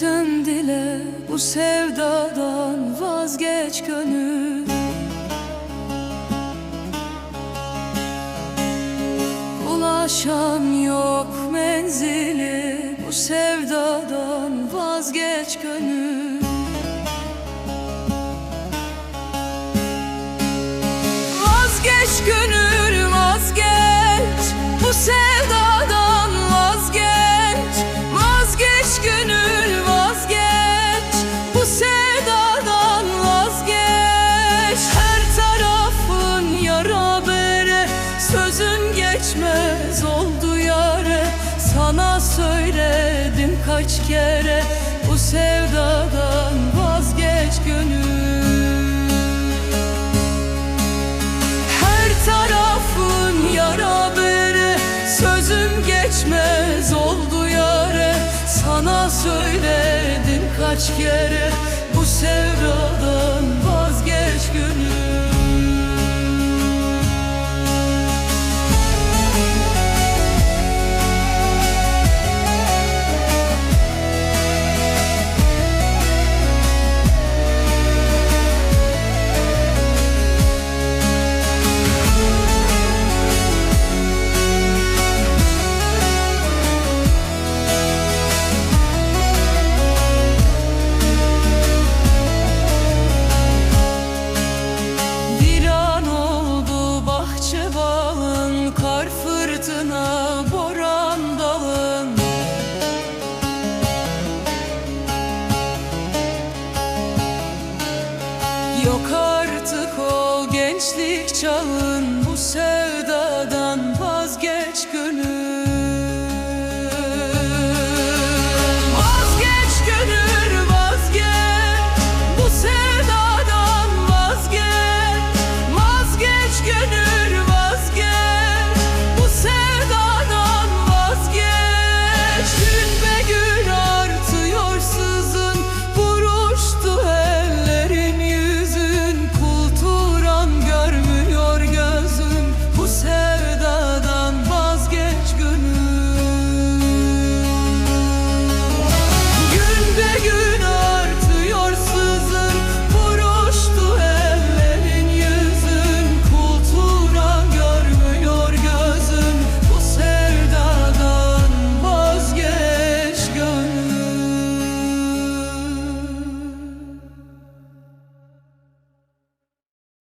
Dilden dile bu sevdadan vazgeç gönül. Ulaşan yok menzili bu sevdadan vazgeç gönül. Vazgeç gönül vazgeç Bu sevdadan kaç kere Bu sevdadan vazgeç gönül. Her tarafın yara bere Sözüm geçmez oldu yare. Sana söyledim kaç kere Bu sevdadan sırtına boran dalın. Yok artık o gençlik çağın Bu sevdadan vazgeç gönül.